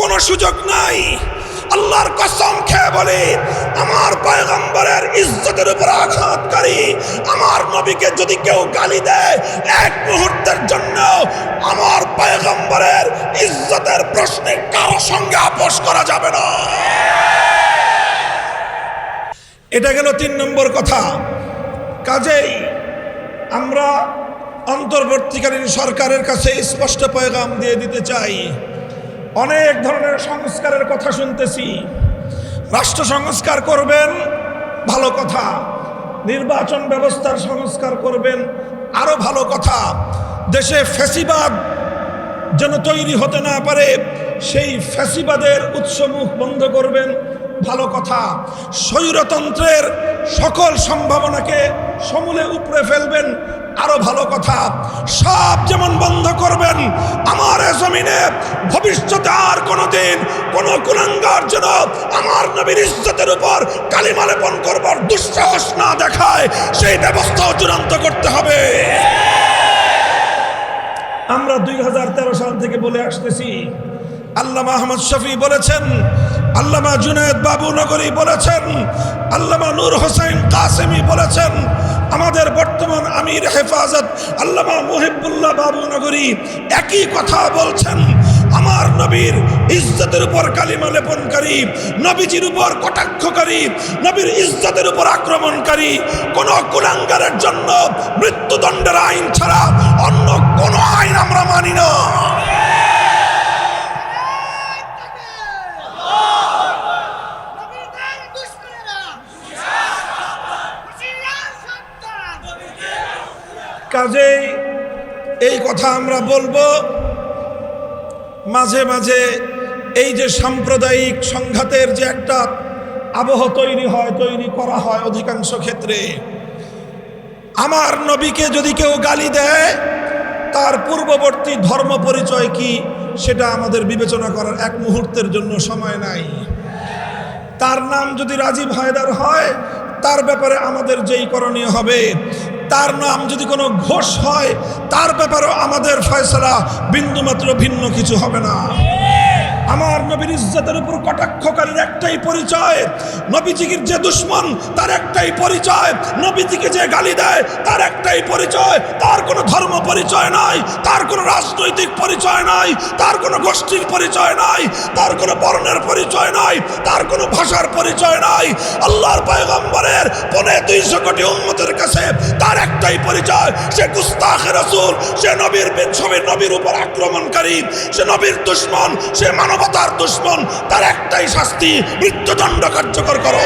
কোনো সুযোগ নাই। আল্লাহর কসম খেয়ে বলি, আমার পয়গম্বরের ইজ্জতের উপর আঘাতকারী, আমার নবীকে যদি কেউ গালি দেয়, এক মুহূর্তের জন্য আমার পয়গম্বরের ইজ্জতের প্রশ্নে কারও সঙ্গে আপোষ করা যাবে না। এটা গেল তিন নম্বর কথা। কাজেই আমরা অন্তর্বর্তীকালীন সরকারের কাছে স্পষ্ট পয়গাম দিয়ে দিতে চাই। অনেক ধরনের সংস্কারের কথা শুনতেছি। রাষ্ট্র সংস্কার করবেন, ভালো কথা। নির্বাচন ব্যবস্থার সংস্কার করবেন, আরও ভালো কথা। দেশে ফ্যাসিবাদ যেন তৈরি হতে না পারে, সেই ফ্যাসিবাদের উৎসমুখ বন্ধ করবেন, ভালো কথা। স্বৈরতন্ত্রের সকল সম্ভাবনাকে সমূলে উপড়ে ফেলবেন আরও ভালো কথা। সব যেমন বন্ধ করবেন, আমার জমিনে ভবিষ্যতে আর কোনোদিন কোনো কুলাঙ্গার যেন আমার নবীর ইজ্জতের উপর কালিমা করবার দুঃসাহস না দেখায়, সেই ব্যবস্থাও চূড়ান্ত করতে হবে। আমরা দুই হাজার তেরো সাল থেকে বলে আসতেছি। আল্লামা আহমদ শফি বলেছেন, আল্লামা জুনায়দ বাবু নগরী বলেছেন, আল্লামা নূর হোসেন কাসেমি বলেছেন আমাদের বর্তমান আমির হেফাজত আল্লামা মুহিবুল্লাহ বাবু নগরী একই কথা বলছেন। আমার নবীর ইজ্জতের উপর কালিমা লেপনকারী, নবীজির উপর কটাক্ষকারী, নবীর ইজ্জতের উপর আক্রমণকারী, কোন কুলাঙ্গারের জন্য মৃত্যুদণ্ডের আইন ছাড়া অন্য কোন আইন আমরা মানি না। কাজেই এই কথা আমরা বলব। মাঝে মাঝে এই যে সাম্প্রদায়িক সংঘাতের যে একটা আবহ তৈরি হয়, তৈরি করা হয় অধিকাংশ ক্ষেত্রে, আমার নবীকে যদি কেউ গালি দেয়, তার পূর্ববর্তী ধর্ম পরিচয় কি সেটা আমাদের বিবেচনা করার এক মুহূর্তের জন্য সময় নাই। তার নাম যদি রাজীব হায়দার হয় তার ব্যাপারে আমাদের যেই করণীয় হবে, তার নাম যদি কোনো ঘোষ হয়, তার ব্যাপারেও আমাদের ফয়সলা বিন্দুমাত্র ভিন্ন কিছু হবে না। আমার নবীর ইজ্জতের উপর কটাক্ষকারীর একটাই পরিচয়। নবীজির যে দুশ্মন, তার একটাই পরিচয়। নবীজিকে যে গালি দেয়, তার একটাই পরিচয়। তার কোনো ধর্ম পরিচয় নাই, তার কোনো রাজনৈতিক পরিচয় নাই, তার কোনো গোষ্ঠীর পরিচয় নাই, তার কোনো বর্ণের পরিচয় নাই, তার কোনো ভাষার পরিচয় নাই। আল্লাহর পয়গম্বরের পনে দুইশো কোটি উম্মতের কাছে তার একটাই পরিচয়। সে গুস্তাখে রসুল, সে নবীর ছবির নবীর উপর আক্রমণকারী, সে নবীর দুশ্মন, সে মানবতার দুশ্মন তার একটাই শাস্তি মৃত্যুদণ্ড কার্যকর করো।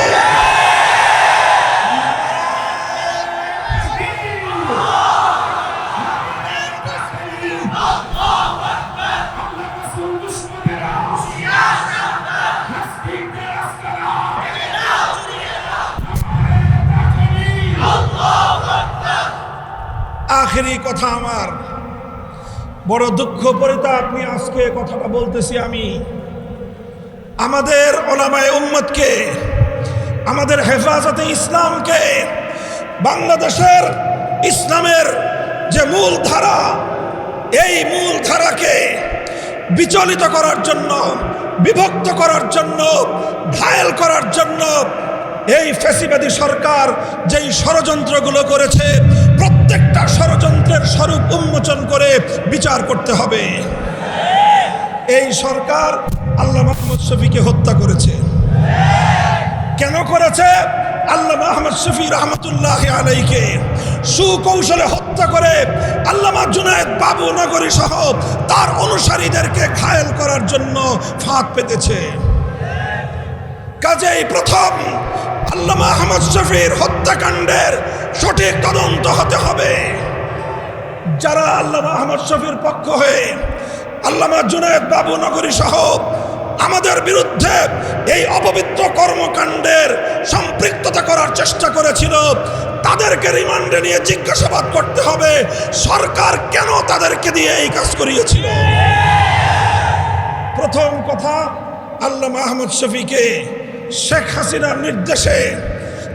আখেরি কথা আমার। বড় দুঃখ পরিতাপ নিয়ে আজকে কথাটা বলতেছি আমি। আমাদের ওলামায় উম্মতকে, আমাদের হেফাজতে ইসলামকে, বাংলাদেশের ইসলামের যে মূল ধারা, এই মূল ধারাকে বিচলিত করার জন্য, বিভক্ত করার জন্য, ঘায়েল করার জন্য এই ফ্যাসিবাদী সরকার যেই ষড়যন্ত্রগুলো করেছে প্রত্যেকটা ষড়যন্ত্রের স্বরূপ উন্মোচন করে বিচার করতে হবে। এই সরকার আল্লাহ মাহমুদ শফিকে হত্যা করেছে। কেন করেছে? আল্লাহ আহমদ শফি রহমতুল্লাহ আলাইকে সুকৌশলে হত্যা করে আল্লামা জুনায়দ বাবু নগরী সহ তার অনুসারীদেরকে ঘায়েল করার জন্য ফাঁক পেতেছে। কাজেই প্রথম আল্লামা আহমদ শফির হত্যাকাণ্ডের সঠিক তদন্ত হতে হবে। যারা আল্লামা আহমদ শফির পক্ষ হয়ে আল্লামা জুনায়দ বাবু নগরী সহ আমাদের বিরুদ্ধে এই অপবিত্র কর্মকাণ্ডের সম্পৃক্ততা করার চেষ্টা করেছিল, তাদেরকে রিমান্ডে নিয়ে জিজ্ঞাসাবাদ করতে হবে, সরকার কেন তাদেরকে দিয়ে এই কাজ করিয়েছিল? প্রথম কথা, আল্লামা আহমদ শফিকে শেখ হাসিনার নির্দেশে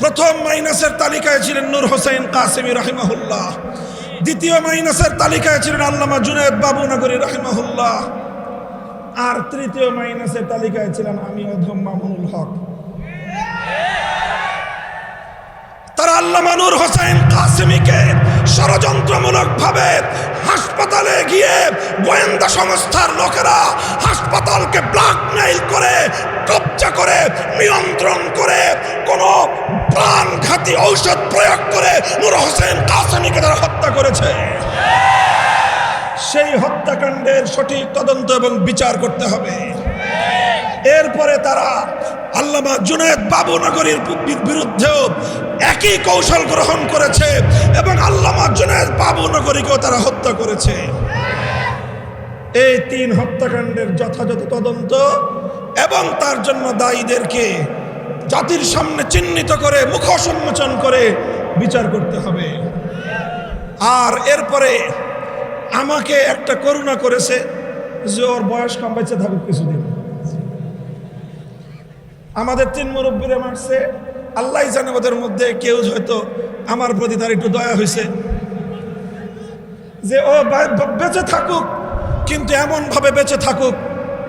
প্রথম মাইনাসের তালিকায় ছিলেন নূর হোসেন কাসেমি রাহিমাহুল্লাহ। দ্বিতীয় মাইনাসের তালিকায় ছিলেন আল্লামা জুনেদ বাবুনগরী রাহিমাহুল্লাহ। আর তৃতীয় মাইনাসের তালিকায় ছিলাম আমি অধম মামুনুল হক। তারা আল্লামা নূর হোসেন কাসিমিকে ষড়যন্ত্রমূলক ভাবে হাসপাতালে গিয়ে গোয়েন্দা সংস্থার লোকেরা হাসপাতালকে ব্ল্যাকমেইল করে, কবজা করে, নিয়ন্ত্রণ করে প্রাণঘাতী ঔষধ প্রয়োগ করে নূর হোসেন কাসিমিকে তারা হত্যা করেছে। সেই হত্যাকাণ্ডের সঠিক তদন্ত এবং বিচার করতে হবে। এরপরে তারা আল্লামা জুনেদ বাবুনগরীর বি- বিরুদ্ধেও একই কৌশল গ্রহণ করেছে এবং আল্লামা জুনেদ বাবুনগরীকেও তারা হত্যা করেছে। এই তিন হত্যাকাণ্ডের যথাযথ তদন্ত এবং তার জন্য দায়ীদেরকে জাতির সামনে চিহ্নিত করে মুখ সম্মোচন করে বিচার করতে হবে। আর এরপরে আমাকে একটা করুণা করেছে যে ওর বয়স কম বেঁচে থাকুক কিছুদিন। আমাদের তিন মুরব্বীরে মারছে। আল্লাহ জানে ওদের মধ্যে কেউ হয়তো আমার প্রতি তার একটু দয়া হয়েছে। যে ও বেঁচে থাকুক, কিন্তু এমন ভাবে বেঁচে থাকুক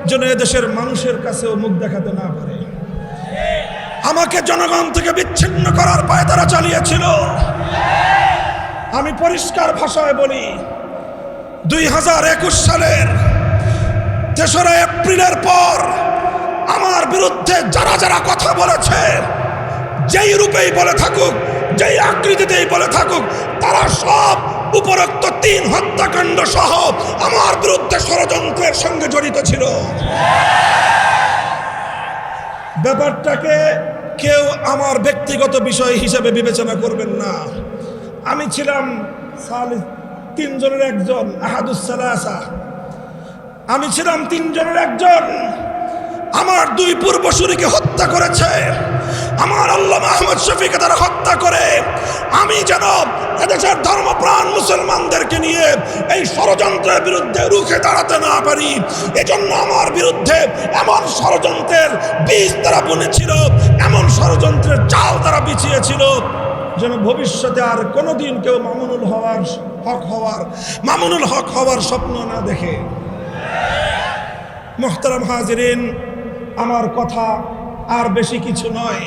যেন এদেশের মানুষের কাছেও মুখ দেখাতে না পারে। আমাকে জনগণ থেকে বিচ্ছিন্ন করার পায়ে তারা চালিয়েছিল। আমি পরিষ্কার ভাষায় বলি, দুই হাজার একুশ সালের তেসরা এপ্রিলের পর আমার বিরুদ্ধে যারা যারা কথা বলেছে, যেই রূপেই বলে থাকুক, যেই আকৃতিতেই বলে থাকুক, তারা সব উপরোক্ত তিন হত্যাকাণ্ড সহ আমার বিরুদ্ধে ষড়যন্ত্রের সঙ্গে জড়িত ছিল। ব্যাপারটাকে কেউ আমার ব্যক্তিগত বিষয় হিসেবে বিবেচনা করবেন না। আমি ছিলাম তিনজনের একজন আহাদুসালাসা আমি ছিলাম তিনজনের একজন। আমার দুই পূর্বসূরিকে হত্যা করেছে। আমার আল্লাহ আহমদ শফিকে তারা হত্যা করে আমি যেন এদেশের ধর্মপ্রাণ মুসলমানদেরকে নিয়ে এই ষড়যন্ত্রের বিরুদ্ধে রুখে দাঁড়াতে না পারি। এজন্য আমার বিরুদ্ধে এমন ষড়যন্ত্রের বীজ তারা বুনেছিল, এমন ষড়যন্ত্রের চাল তারা বিছিয়েছিল যেন ভবিষ্যতে আর কোনোদিন কেউ মামুনুল হওয়ার হক হওয়ার, মামুনুল হক হওয়ার স্বপ্ন না দেখে। মোহতারাম হাজিরিন, আমার কথা আর বেশি কিছু নয়।